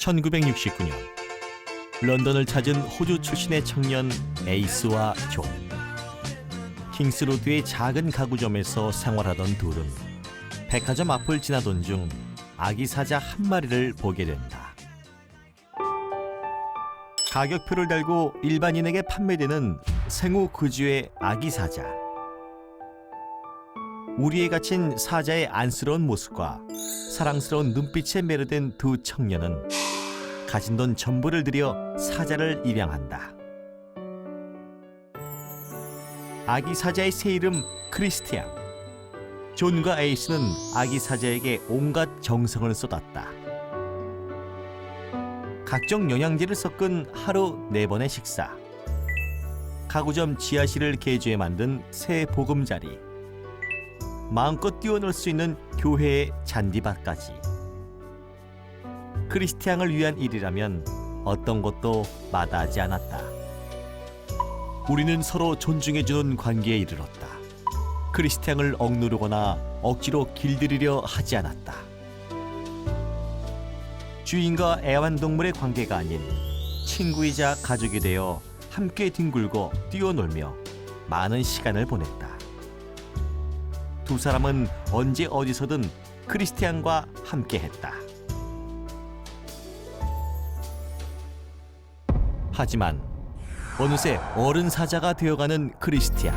1969년 런던을 찾은 호주 출신의 청년 에이스와 존. 킹스로드의 작은 가구점에서 생활하던 둘은 백화점 앞을 지나던 중 아기 사자 한 마리를 보게 된다. 가격표를 달고 일반인에게 판매되는 생후 그주의 아기 사자. 우리에 갇힌 사자의 안쓰러운 모습과 사랑스러운 눈빛에 매료된 두 청년은 가진 돈 전부를 들여 사자를 입양한다. 아기 사자의 새 이름 크리스티안. 존과 에이스는 아기 사자에게 온갖 정성을 쏟았다. 각종 영양제를 섞은 하루 네 번의 식사. 가구점 지하실을 개조해 만든 새 보금자리. 마음껏 뛰어놀 수 있는 교회의 잔디밭까지. 크리스티앙을 위한 일이라면 어떤 것도 마다하지 않았다. 우리는 서로 존중해주는 관계에 이르렀다. 크리스티앙을 억누르거나 억지로 길들이려 하지 않았다. 주인과 애완동물의 관계가 아닌 친구이자 가족이 되어 함께 뒹굴고 뛰어놀며 많은 시간을 보냈다. 두 사람은 언제 어디서든 크리스티안과 함께했다. 하지만 어느새 어른 사자가 되어가는 크리스티안.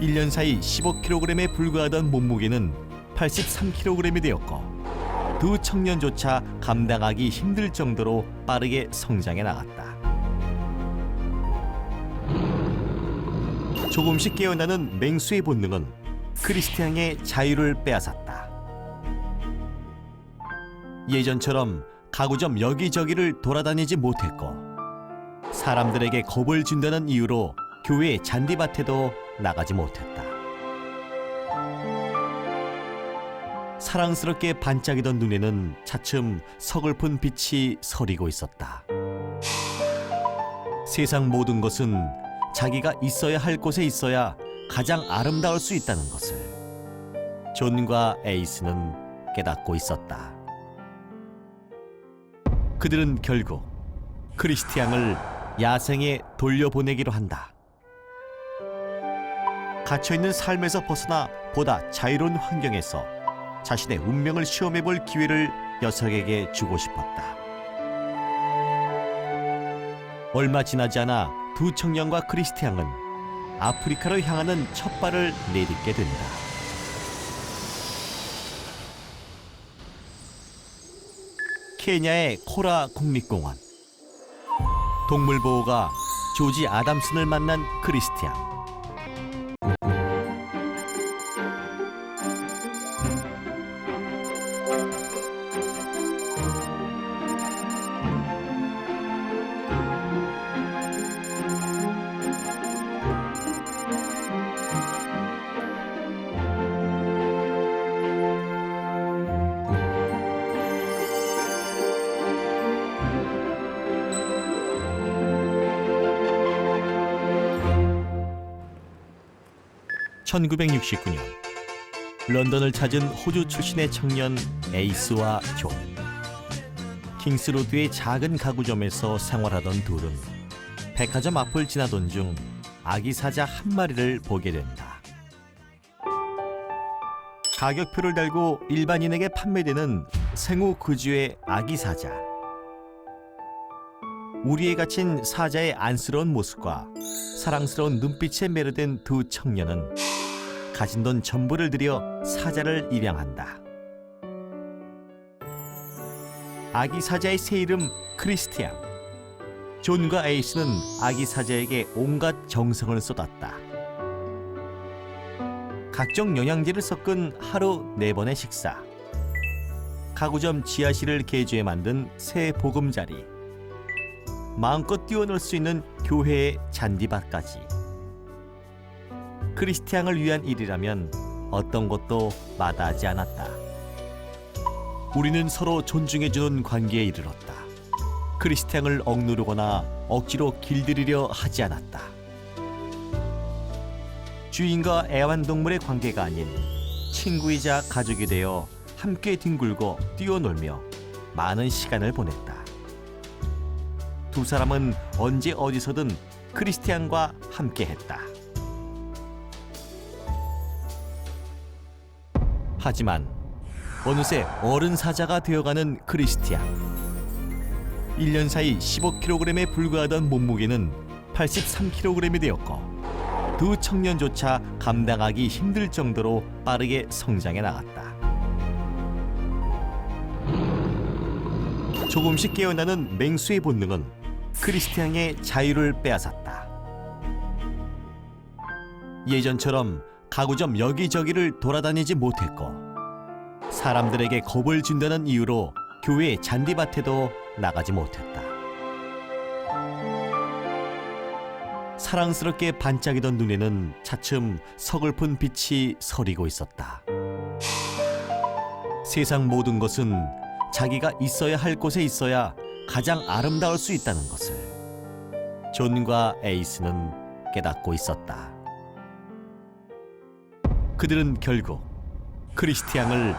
1년 사이 15kg에 불과하던 몸무게는 83kg이 되었고 두 청년조차 감당하기 힘들 정도로 빠르게 성장해 나갔다. 조금씩 깨어나는 맹수의 본능은 크리스티앙의 자유를 빼앗았다. 예전처럼 가구점 여기저기를 돌아다니지 못했고 사람들에게 겁을 준다는 이유로 교회 잔디밭에도 나가지 못했다. 사랑스럽게 반짝이던 눈에는 차츰 서글픈 빛이 서리고 있었다. 세상 모든 것은 자기가 있어야 할 곳에 있어야 가장 아름다울 수 있다는 것을 존과 에이스는 깨닫고 있었다. 그들은 결국 크리스티앙을 야생에 돌려보내기로 한다. 갇혀있는 삶에서 벗어나 보다 자유로운 환경에서 자신의 운명을 시험해 볼 기회를 녀석에게 주고 싶었다. 얼마 지나지 않아 두 청년과 크리스티앙은 아프리카로 향하는 첫 발을 내딛게 된다. 케냐의 코라 국립공원. 동물 보호가 조지 아담슨을 만난 크리스티앙. (1969년) 런던을 찾은 호주 출신의 청년 에이스와 존 킹스로드의 작은 가구점에서 생활하던 둘은 백화점 앞을 지나던 중 아기 사자 한 마리를 보게 된다. 가격표를 달고 일반인에게 판매되는 생후 그주의 아기 사자. 우리에 갇힌 사자의 안쓰러운 모습과 사랑스러운 눈빛에 매료된 두 청년은 가진 돈 전부를 들여 사자를 입양한다. 아기 사자의 새 이름 크리스티안. 존과 에이스는 아기 사자에게 온갖 정성을 쏟았다. 각종 영양제를 섞은 하루 네 번의 식사. 가구점 지하실을 개조해 만든 새 보금자리. 마음껏 뛰어놀 수 있는 교회의 잔디밭까지. 크리스티앙을 위한 일이라면 어떤 것도 마다하지 않았다. 우리는 서로 존중해주는 관계에 이르렀다. 크리스티앙을 억누르거나 억지로 길들이려 하지 않았다. 주인과 애완동물의 관계가 아닌 친구이자 가족이 되어 함께 뒹굴고 뛰어놀며 많은 시간을 보냈다. 두 사람은 언제 어디서든 크리스티안과 함께했다. 하지만 어느새 어른 사자가 되어가는 크리스티안. 1년 사이 15kg에 불과하던 몸무게는 83kg이 되었고 두 청년조차 감당하기 힘들 정도로 빠르게 성장해 나갔다. 조금씩 깨어나는 맹수의 본능은 크리스티앙의 자유를 빼앗았다. 예전처럼 가구점 여기저기를 돌아다니지 못했고 사람들에게 겁을 준다는 이유로 교회 잔디밭에도 나가지 못했다. 사랑스럽게 반짝이던 눈에는 차츰 서글픈 빛이 서리고 있었다. 세상 모든 것은 자기가 있어야 할 곳에 있어야 가장 아름다울 수 있다는 것을 존과 에이스는 깨닫고 있었다. 그들은 결국 크리스티앙을